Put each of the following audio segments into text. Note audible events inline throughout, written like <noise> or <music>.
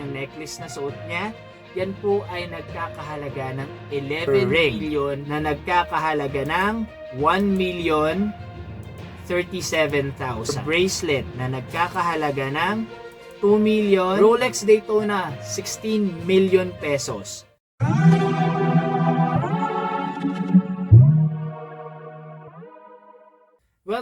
yung necklace na suot niya. Yan po ay nagkakahalaga ng 11 million na nagkakahalaga ng 1 million 37,000. Bracelet na nagkakahalaga ng 2 million. Rolex Daytona 16 million pesos.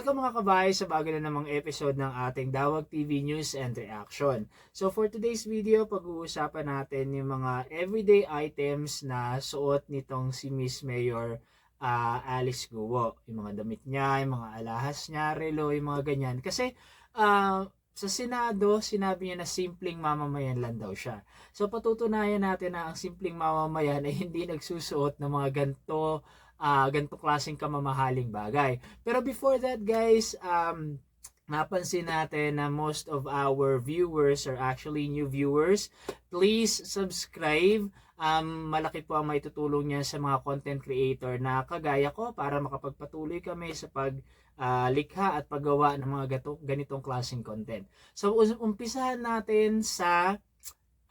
Welcome mga kabahay sa bago na namang episode ng ating Dawag TV News and Reaction. So for today's video, pag-uusapan natin yung mga everyday items na suot nitong si Miss Mayor ah, Alice Guo. Yung mga damit niya, yung mga alahas niya, relo, yung mga ganyan. Kasi ah, sa Senado, sinabi niya na simpleng mamamayan lang daw siya. So patutunayan natin na ang simpleng mamamayan ay <laughs> hindi nagsusuot ng mga ganto ah ganito klaseng kamamahaling bagay. Pero before that guys, um, napansin natin na most of our viewers are actually new viewers. Please subscribe. Um, malaki po ang may tutulong niya sa mga content creator na kagaya ko para makapagpatuloy kami sa pag ah, likha at paggawa ng mga gato, ganitong klaseng content. So umpisahan natin sa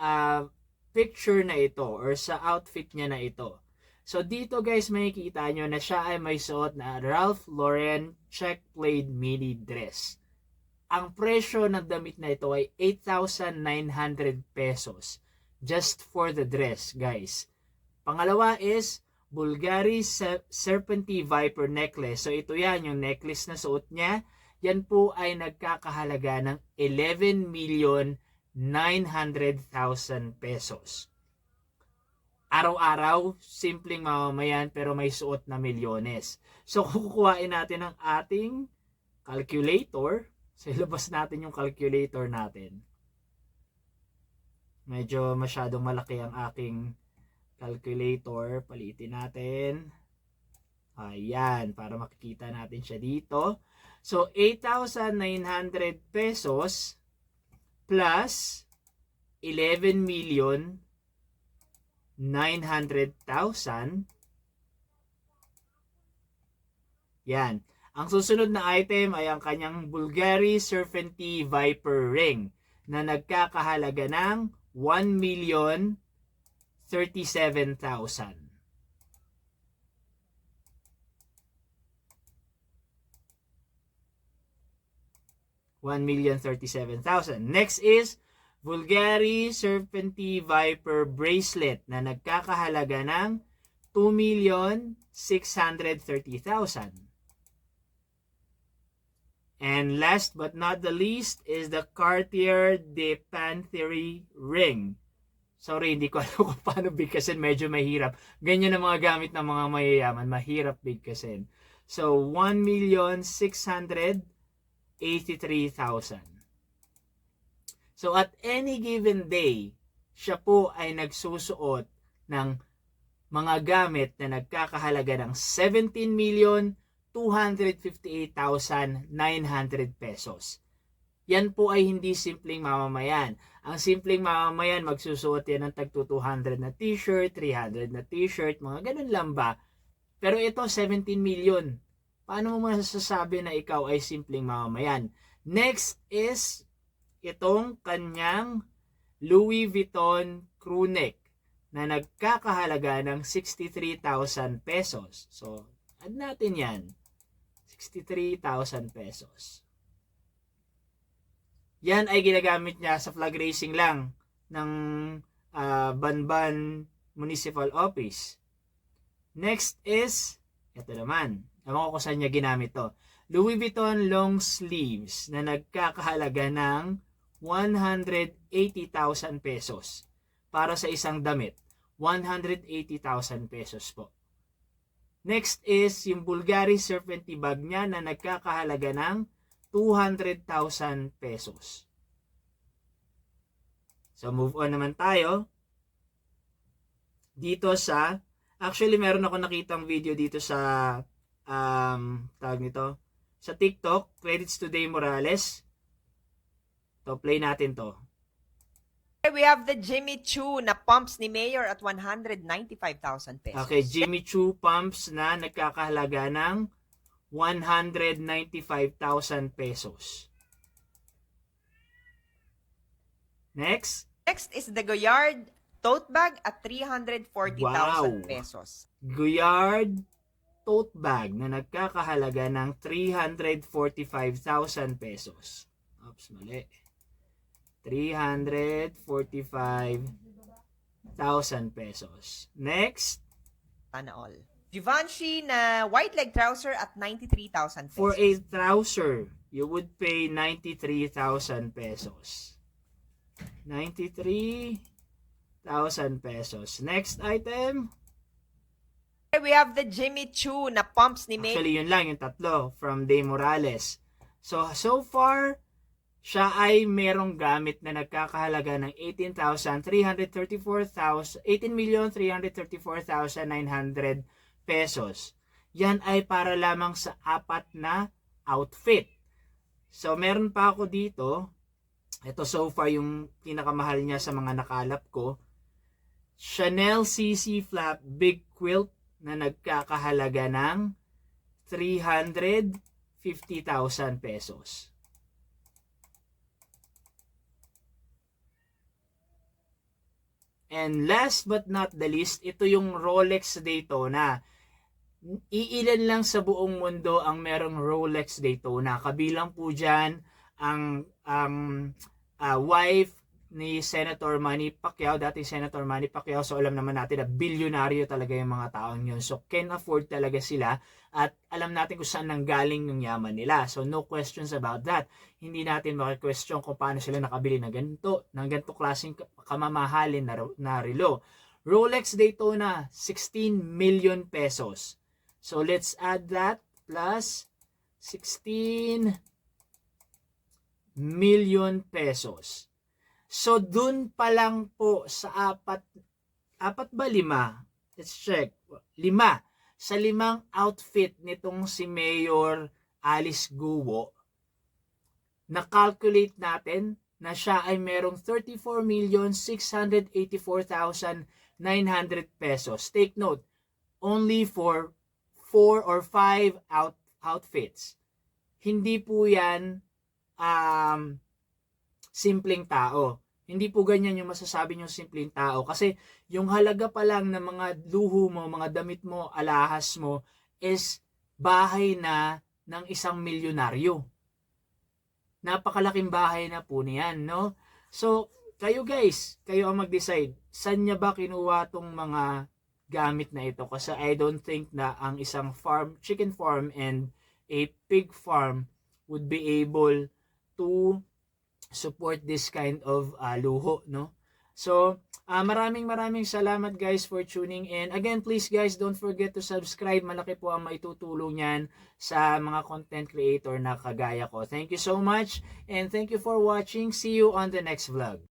ah, picture na ito or sa outfit niya na ito. So dito guys makikita nyo na siya ay may suot na Ralph Lauren check plaid mini dress. Ang presyo ng damit na ito ay 8,900 pesos just for the dress guys. Pangalawa is Bulgari Se- Serpentine Viper necklace. So ito yan yung necklace na suot niya. Yan po ay nagkakahalaga ng 11 million 900,000 pesos araw-araw, simpleng mamamayan pero may suot na milyones. So <laughs> kukuhain natin ang ating calculator. So ilabas natin yung calculator natin. Medyo masyadong malaki ang aking calculator. Palitin natin. Ayan, para makikita natin siya dito. So 8,900 pesos plus 11 million 900,000. Yan. Ang susunod na item ay ang kanyang Bulgari Serpentine Viper Ring na nagkakahalaga ng 1 million 37,000. One million thirty-seven thousand. Next is Bulgari Serpentine Viper Bracelet na nagkakahalaga ng 2,630,000. And last but not the least is the Cartier de Panthery Ring. Sorry, hindi ko <laughs> alam kung paano bigkasin. Medyo mahirap. Ganyan ang mga gamit ng mga mayayaman. Mahirap bigkasin. So, 1,683,000. So at any given day, siya po ay nagsusuot ng mga gamit na nagkakahalaga ng 17 million 258,900 pesos. Yan po ay hindi simpleng mamamayan. Ang simpleng mamamayan, magsusuot yan ng tagto 200 na t-shirt, 300 na t-shirt, mga ganun lang ba? Pero ito, 17 million. Paano mo masasabi na ikaw ay simpleng mamamayan? Next is itong kanyang Louis Vuitton crew neck na nagkakahalaga ng 63,000 pesos. So, add natin yan. 63,000 pesos. Yan ay ginagamit niya sa flag racing lang ng ah, Banban Municipal Office. Next is, ito naman. Ewan ko kung saan niya ginamit to. Louis Vuitton long sleeves na nagkakahalaga ng 180,000 pesos para sa isang damit. 180,000 pesos po. Next is yung Bulgari Serpentine bag niya na nagkakahalaga ng 200,000 pesos. So move on naman tayo. Dito sa actually meron ako nakitang video dito sa um tawag nito sa TikTok, Credits Today Morales. To play natin to. We have the Jimmy Choo na pumps ni Mayor at 195,000 pesos. Okay, Jimmy Choo pumps na nagkakahalaga ng 195,000 pesos. Next, Next is the Goyard tote bag at 340,000 Wow. pesos. Guyard tote bag na nagkakahalaga ng 345,000 pesos. Oops, mali. 345,000 pesos. Next, Sana all. Givenchy na white leg trouser at 93,000 pesos. for a trouser, you would pay 93,000 pesos. 93,000 pesos. Next item, We have the Jimmy Choo na pumps ni May. Actually, yun lang, yung tatlo from Day Morales. So, so far, siya ay merong gamit na nagkakahalaga ng 18,334,000 18,334,900 pesos. Yan ay para lamang sa apat na outfit. So, meron pa ako dito. Ito so far yung pinakamahal niya sa mga nakalap ko. Chanel CC Flap Big Quilt na nagkakahalaga ng 350,000 pesos. And last but not the least, ito yung Rolex Daytona. Iilan lang sa buong mundo ang merong Rolex Daytona. Kabilang po dyan ang, ang ah, wife ni Senator Manny Pacquiao, dating Senator Manny Pacquiao. So alam naman natin na bilyonaryo talaga yung mga taong yun. So can afford talaga sila at alam natin kung saan nanggaling yung yaman nila. So no questions about that. Hindi natin maki-question kung paano sila nakabili ng ganito, ng ganito klaseng kamamahalin na, na relo. Rolex Daytona, 16 million pesos. So let's add that plus 16 million pesos. So dun pa lang po sa apat, apat ba lima? Let's check. Lima. Sa limang outfit nitong si Mayor Alice Guo, na-calculate natin na siya ay merong 34,684,900 pesos. Take note, only for 4 or 5 out, outfits. Hindi po yan um, simpleng tao. Hindi po ganyan yung masasabi yung simpleng tao. Kasi yung halaga pa lang ng mga luho mo, mga damit mo, alahas mo, is bahay na ng isang milyonaryo. Napakalaking bahay na po niyan, no? So, kayo guys, kayo ang mag-decide. Saan niya ba kinuha tong mga gamit na ito? Kasi I don't think na ang isang farm, chicken farm and a pig farm would be able to support this kind of uh, luho, no? So, uh, maraming maraming salamat guys for tuning in. Again, please guys, don't forget to subscribe. Malaki po ang maitutulong niyan sa mga content creator na kagaya ko. Thank you so much and thank you for watching. See you on the next vlog.